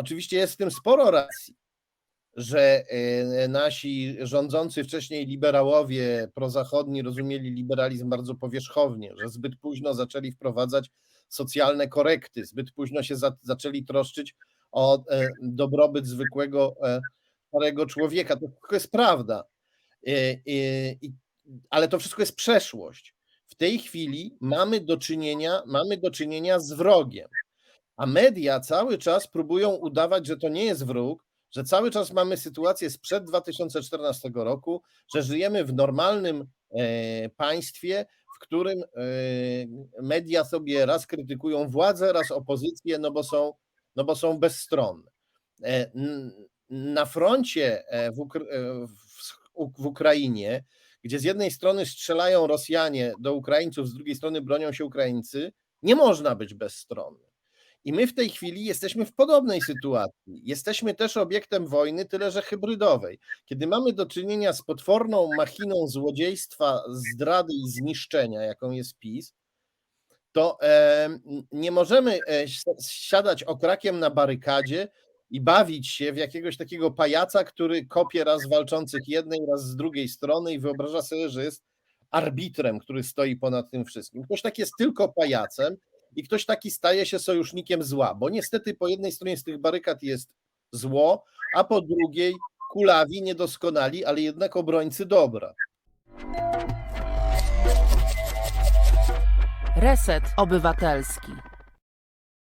Oczywiście jest w tym sporo racji, że e, nasi rządzący wcześniej liberałowie prozachodni rozumieli liberalizm bardzo powierzchownie, że zbyt późno zaczęli wprowadzać socjalne korekty, zbyt późno się za, zaczęli troszczyć o e, dobrobyt zwykłego e, starego człowieka. To wszystko jest prawda. E, e, ale to wszystko jest przeszłość. W tej chwili mamy do czynienia, mamy do czynienia z wrogiem. A media cały czas próbują udawać, że to nie jest wróg, że cały czas mamy sytuację sprzed 2014 roku, że żyjemy w normalnym e, państwie, w którym e, media sobie raz krytykują władzę, raz opozycję, no bo są, no bo są bezstronne. E, na froncie w, Ukr- e, w, u- w Ukrainie, gdzie z jednej strony strzelają Rosjanie do Ukraińców, z drugiej strony bronią się Ukraińcy, nie można być bezstronny. I my w tej chwili jesteśmy w podobnej sytuacji. Jesteśmy też obiektem wojny, tyle że hybrydowej. Kiedy mamy do czynienia z potworną machiną złodziejstwa, zdrady i zniszczenia, jaką jest PiS, to nie możemy e, si- siadać okrakiem na barykadzie i bawić się w jakiegoś takiego pajaca, który kopie raz walczących jednej, raz z drugiej strony i wyobraża sobie, że jest arbitrem, który stoi ponad tym wszystkim. Ktoś taki jest tylko pajacem i ktoś taki staje się sojusznikiem zła, bo niestety po jednej stronie z tych barykad jest zło, a po drugiej kulawi, niedoskonali, ale jednak obrońcy dobra. Reset Obywatelski.